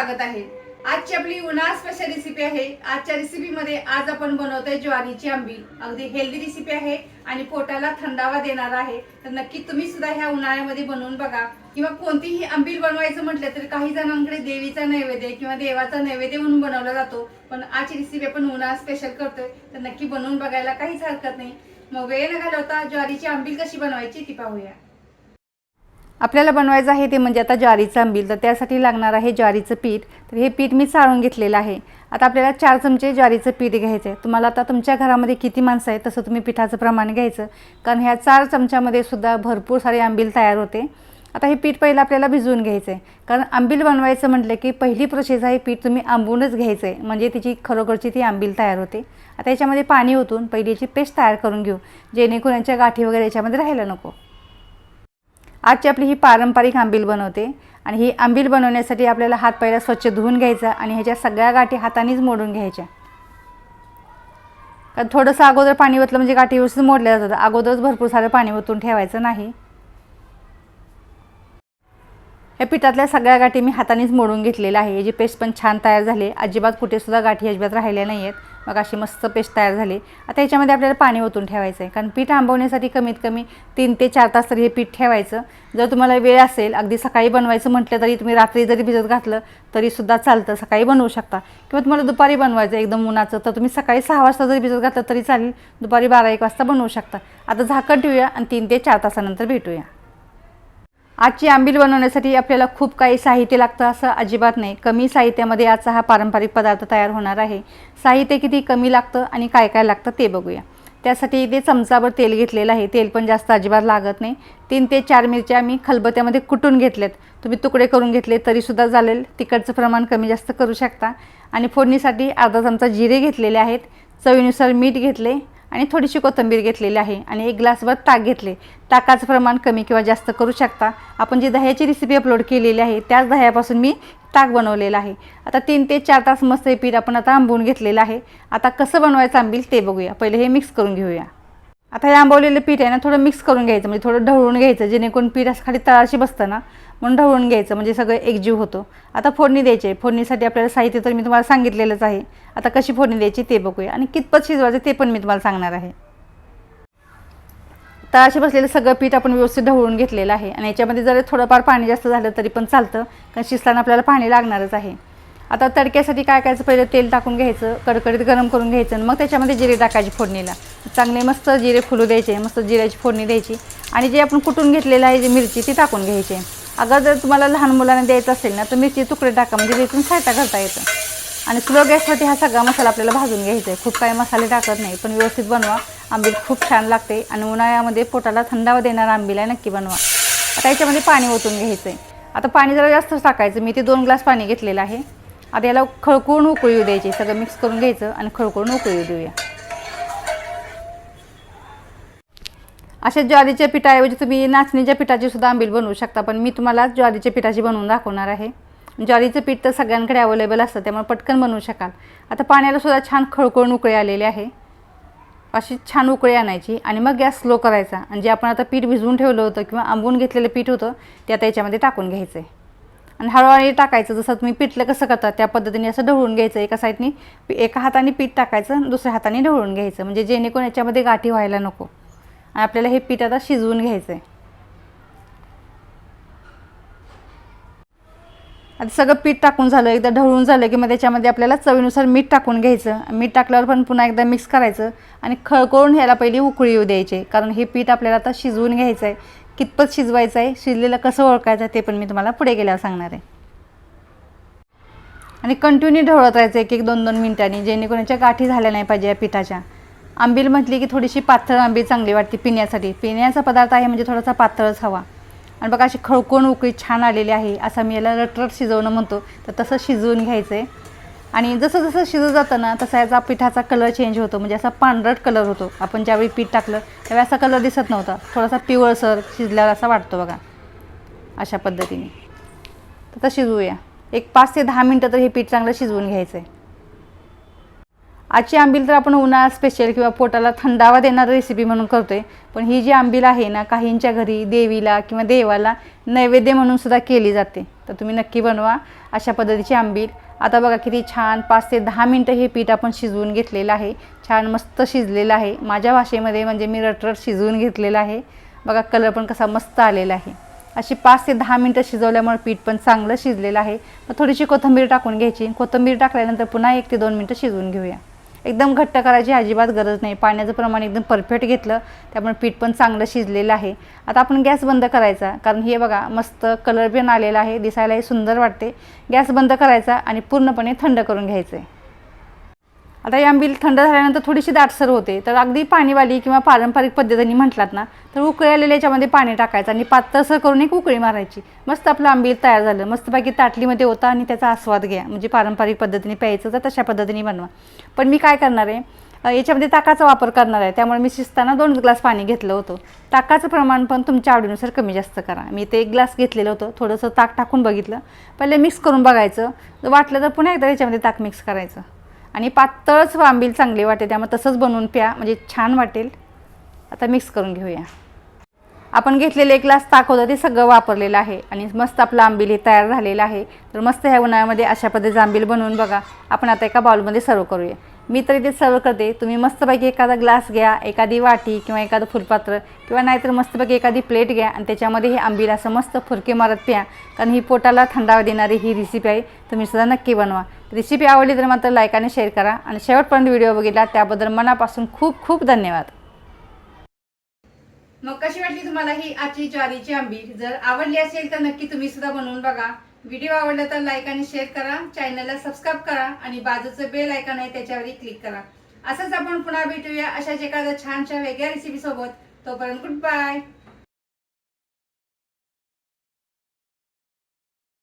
स्वागत आहे. आजची आपली उन्हाळा स्पेशल रेसिपी आहे. आजच्या रेसिपीमध्ये आज आपण बनवतोय ज्वारीची आंबी. अगदी हेल्दी रेसिपी आहे आणि पोटाला थंडावा देणार आहे. तर नक्की तुम्ही सुद्धा ह्या उन्हाळ्यामध्ये बनवून बघा. किंवा कोणतीही आंबील बनवायचं म्हटलं तर काही जणांकडे देवीचा नैवेद्य किंवा देवाचा नैवेद्य म्हणून बनवला जातो. पण आजची रेसिपी आपण उन्हाळा स्पेशल करतोय. तर नक्की बनवून बघायला काहीच हरकत नाही. मग वेळ न घालवता ज्वारीची आंबील कशी बनवायची ती पाहूया. आपल्याला बनवायचं आहे ते म्हणजे आता ज्वारीचं आंबील तर त्यासाठी लागणार आहे ज्वारीचं पीठ. तर हे पीठ मी चाळून घेतलेलं आहे. आता आपल्याला चार चमचे ज्वारीचं पीठ घ्यायचं आहे. तुम्हाला आता तुमच्या घरामध्ये किती माणसं आहेत तसं तुम्ही पिठाचं प्रमाण घ्यायचं. कारण ह्या चार चमच्यामध्ये सुद्धा भरपूर सारे आंबील तयार होते. आता हे पीठ पहिलं आपल्याला भिजवून घ्यायचं आहे कारण आंबील बनवायचं म्हटलं की पहिली प्रोसेस आहे पीठ तुम्ही आंबूनच घ्यायचं आहे म्हणजे तिची खरोखरची ती आंबील तयार होते. आता याच्यामध्ये पाणी ओतून पहिली याची पेस्ट तयार करून घेऊ. जेणेकरून यांच्या गाठी वगैरे याच्यामध्ये राहायला नको. आजची आपली ही पारंपरिक आंबील बनवते आणि ही आंबील बनवण्यासाठी आपल्याला हात पहिला स्वच्छ धुवून घ्यायचा आणि ह्याच्या सगळ्या गाठी हातानेच मोडून घ्यायच्या. कारण थोडंसं अगोदर पाणी ओतलं म्हणजे गाठी व्यवस्थित मोडल्या जातात. अगोदरच भरपूर सारं पाणी ओतून ठेवायचं नाही. या पिठातल्या सगळ्या गाठी मी हातानेच मोडून घेतलेल्या आहे. याची पेस्ट पण छान तयार झाली. अजिबात कुठेसुद्धा गाठी अजिबात राहिल्या नाही आहेत मग अशी मस्त पेस्ट तयार झाली. आता याच्यामध्ये आपल्याला पाणी ओतून ठेवायचं आहे कारण पीठ आंबवण्यासाठी कमीत कमी तीन ते चार तास तरी हे पीठ ठेवायचं. जर तुम्हाला वेळ असेल अगदी सकाळी बनवायचं म्हटलं तरी तुम्ही रात्री जरी भिजत घातलं तरीसुद्धा चालतं. सकाळी बनवू शकता. किंवा तुम्हाला दुपारी बनवायचं एकदम उन्हाचं तर तुम्ही सकाळी सहा वाजता जरी भिजत घातलं तरी चालेल. दुपारी बारा एक वाजता बनवू शकता. आता झाकण ठेवूया आणि तीन ते चार तासानंतर भेटूया. आजची आंबील बनवण्यासाठी आपल्याला खूप काही साहित्य लागतं असं अजिबात नाही. कमी साहित्यामध्ये आजचा हा पारंपरिक पदार्थ तयार होणार आहे. साहित्य किती कमी लागतं आणि काय काय लागतं ते बघूया. त्यासाठी इथे चमचाभर तेल घेतलेलं आहे. तेल पण जास्त अजिबात लागत नाही. तीन ते चार मिरच्या मी खलबत्यामध्ये कुटून घेतल्यात. तुम्ही तुकडे करून घेतले तरीसुद्धा चालेल. तिखटचं प्रमाण कमी जास्त करू शकता. आणि फोडणीसाठी अर्धा चमचा जिरे घेतलेले आहेत. चवीनुसार मीठ घेतले. आणि थोडीशी कोथिंबीर घेतलेली आहे आणि एक ग्लासभर ताक घेतले. ताकाचं प्रमाण कमी किंवा जास्त करू शकता. आपण जी दह्याची रेसिपी अपलोड केलेली आहे त्याच दह्यापासून मी ताक बनवलेलं आहे. आता तीन ते चार तास मस्त हे पीठ आपण आता आंबवून घेतलेलं आहे. आता कसं बनवायचं आंबील ते बघूया. पहिले हे मिक्स करून घेऊया. आता हे आंबवलेलं पीठ आहे ना थोडं मिक्स करून घ्यायचं म्हणजे थोडं ढवळून घ्यायचं जेणेकरून पीठ असं खाली तळाशी बसतं ना. म्हणून ढवळून घ्यायचं म्हणजे सगळं एकजीव होतो. आता फोडणी द्यायची आहे. फोडणीसाठी आपल्याला साहित्य तर मी तुम्हाला सांगितलेलंच आहे. आता कशी फोडणी द्यायची ते बघूया. आणि कितपत शिजवायचं ते पण मी तुम्हाला सांगणार आहे. तळाशी बसलेलं सगळं पीठ आपण व्यवस्थित ढवळून घेतलेलं आहे. आणि याच्यामध्ये जर थोडंफार पाणी जास्त झालं तरी पण चालतं. कारण शिजताना आपल्याला पाणी लागणारच आहे. आता तडक्यासाठी काय करायचं? पहिलं तेल टाकून घ्यायचं कडकडीत गरम करून घ्यायचं आणि मग त्याच्यामध्ये जिरे टाकायचे फोडणीला. चांगले मस्त जिरे फुलू द्यायचे मस्त जिऱ्याची फोडणी द्यायची. आणि जे आपण कुटून घेतलेलं आहे जे मिरची ती टाकून घ्यायची. अगर जर तुम्हाला लहान मुलांना द्यायचं असेल ना तर मिरची तुकडे टाका. म्हणजे त्यातून सायटा करता येतं. आणि स्लो गॅसवरती हा सगळा मसाला आपल्याला भाजून घ्यायचा आहे खूप काही मसाले टाकत नाही पण व्यवस्थित बनवा. आंबील खूप छान लागते. आणि उन्हाळ्यामध्ये पोटाला थंडावा देणारा आंबील आहे नक्की बनवा. आता याच्यामध्ये पाणी ओतून घ्यायचं आहे आता पाणी जरा जास्त टाकायचं. मी ते दोन ग्लास पाणी घेतलेलं आहे. आता याला खळकळून उकळी येऊ द्यायची सगळं मिक्स करून घ्यायचं आणि खळकळून उकळी येऊ देऊया. अशा ज्वारीच्या पिठाऐवजी तुम्ही नाचणीच्या पिठाची सुद्धा आंबील बनवू शकता पण मी तुम्हाला ज्वारीच्या पिठाची बनवून दाखवणार आहे. ज्वारीचं पीठ तर सगळ्यांकडे अवेलेबल असतं त्यामुळे पटकन बनवू शकाल. आता पाण्याला सुद्धा छान खळखळून उकळी आलेली आहे. अशी छान उकळी आणायची आणि मग गॅस स्लो करायचा. आणि जे आपण आता पीठ भिजवून ठेवलं होतं किंवा आंबून घेतलेलं पीठ होतं ते आता याच्यामध्ये टाकून घ्यायचं आहे आणि हळूहळू टाकायचं जसं तुम्ही पिठलं कसं करता त्या पद्धतीने असं ढवळून घ्यायचं एका साईडनी एका हाताने पीठ टाकायचं दुसऱ्या हाताने ढवळून घ्यायचं. म्हणजे जेणेकरून याच्यामध्ये गाठी व्हायला नको. आणि आपल्याला हे पीठ आता शिजवून घ्यायचं आहे आता सगळं पीठ टाकून झालं एकदा ढवळून झालं की मग त्याच्यामध्ये आपल्याला चवीनुसार मीठ टाकून घ्यायचं. मीठ टाकल्यावर पण पुन्हा एकदा मिक्स करायचं. आणि खळकळून ह्याला पहिली उकळी येऊ द्यायची कारण हे पीठ आपल्याला आता शिजवून घ्यायचं आहे कितपत शिजवायचं आहे शिजलेलं कसं ओळखायचं आहे ते पण मी तुम्हाला पुढे गेल्यावर सांगणार आहे. आणि कंटिन्यू ढवळत राहायचं एक एक दोन दोन मिनिटांनी जेणेकरून याच्या गाठी झाल्या नाही पाहिजे या पिठाच्या. आंबील म्हटली की थोडीशी पातळ आंबी चांगली वाटते पिण्यासाठी. पिण्याचा पदार्थ आहे म्हणजे थोडासा पातळच हवा. आणि बघा अशी खळकोण उकळी छान आलेली आहे. असं मी याला रटरट शिजवणं म्हणतो. तर तसं शिजवून घ्यायचं आहे आणि जसं जसं शिजत जातं ना तसा याचा पिठाचा कलर चेंज होतो. म्हणजे असा पांढरट कलर होतो. आपण ज्यावेळी पीठ टाकलं त्यावेळी असा कलर दिसत नव्हता. थोडासा पिवळसर शिजल्यावर असा वाटतो बघा. अशा पद्धतीने. तर शिजवूया. एक पाच ते दहा मिनटं तर हे पीठ चांगलं शिजवून घ्यायचं आहे आजची आंबील तर आपण उन्हाळा स्पेशल किंवा पोटाला थंडावा देणारी रेसिपी म्हणून करतो आहे पण ही जी आंबील आहे ना काहींच्या घरी देवीला किंवा देवाला नैवेद्य म्हणून सुद्धा केली जाते. तर तुम्ही नक्की बनवा अशा पद्धतीची आंबील. आता बघा किती छान पाच ते दहा मिनटं हे पीठ आपण शिजवून घेतलेलं आहे. छान मस्त शिजलेलं आहे. माझ्या भाषेमध्ये म्हणजे मी रटरट शिजवून घेतलेलं आहे. बघा कलर पण कसा मस्त आलेला आहे. अशी पाच ते दहा मिनटं शिजवल्यामुळे पीठ पण चांगलं शिजलेलं आहे. मग थोडीशी कोथिंबीर टाकून घ्यायची. कोथिंबीर टाकल्यानंतर पुन्हा एक ते दोन मिनटं शिजवून घेऊया. एकदम घट्ट करायची अजिबात गरज नाही. पाण्याचं प्रमाण एकदम परफेक्ट घेतलं त्यामुळे पीठ पण चांगलं शिजलेलं आहे. आता आपण गॅस बंद करायचा कारण हे बघा मस्त कलर पण आलेला आहे दिसायलाही सुंदर वाटते. गॅस बंद करायचा आणि पूर्णपणे थंड करून घ्यायचं आहे आता ही आंबील थंड झाल्यानंतर थोडीशी दाटसर होते. तर अगदी पाणीवाली किंवा पारंपरिक पद्धतीने म्हटलात ना तर उकळी आलेल्या याच्यामध्ये पाणी टाकायचं आणि पातळसर करून एक उकळी मारायची. मस्त आपलं आंबील तयार झालं. मस्तपैकी ताटलीमध्ये होता आणि त्याचा आस्वाद घ्या. म्हणजे पारंपरिक पद्धतीने प्यायचं तर तशा पद्धतीने बनवा. पण मी काय करणार आहे? याच्यामध्ये ताकाचा वापर करणार आहे. त्यामुळे मी शिजताना दोन ग्लास पाणी घेतलं होतं. ताकाचं प्रमाण पण तुमच्या आवडीनुसार कमी जास्त करा. मी ते एक ग्लास घेतलेलं होतं. थोडंसं ताक टाकून बघितलं. पहिले मिक्स करून बघायचं. वाटलं तर पुन्हा एकदा याच्यामध्ये ताक मिक्स करायचं. आणि पातळच आंबील चांगली वाटेल त्यामुळे तसंच बनवून प्या म्हणजे छान वाटेल. आता मिक्स करून घेऊया. आपण घेतलेले एक ग्लास ताक होतं ते सगळं वापरलेलं आहे. आणि मस्त आपलं आंबील हे तयार झालेलं आहे. तर मस्त ह्या उन्हाळ्यामध्ये अशा पद्धतीचं आंबील बनवून बघा. आपण आता एका बाउलमध्ये सर्व करूया. मी तर इथे सर्व करते. तुम्ही मस्तपैकी एखादा ग्लास घ्या एखादी वाटी किंवा एखादं फुलपात्र किंवा नाहीतर मस्तपैकी एखादी प्लेट घ्या आणि त्याच्यामध्ये हे आंबील असं मस्त फुरके मारत प्या. कारण ही पोटाला थंडावा देणारी ही रेसिपी आहे. तुम्ही सुद्धा नक्की बनवा. रेसिपी आवडली तर मात्र लाईक आणि शेअर करा आणि शेवटपर्यंत व्हिडिओ बघितला त्याबद्दल मनापासून खूप खूप धन्यवाद. मग कशी वाटली तुम्हाला ही आजची ज्वारीची आंबील जर आवडली असेल तर नक्की तुम्ही सुद्धा बनवून बघा. व्हिडिओ आवडला तर लाईक आणि शेअर करा चॅनलला सबस्क्राईब करा आणि बाजूचं बेल आयकॉन आहे त्याच्यावरही क्लिक करा. असंच आपण पुन्हा भेटूया अशाच एखाद्या छानशा वेगळ्या रेसिपी सोबत. तोपर्यंत गुड बाय.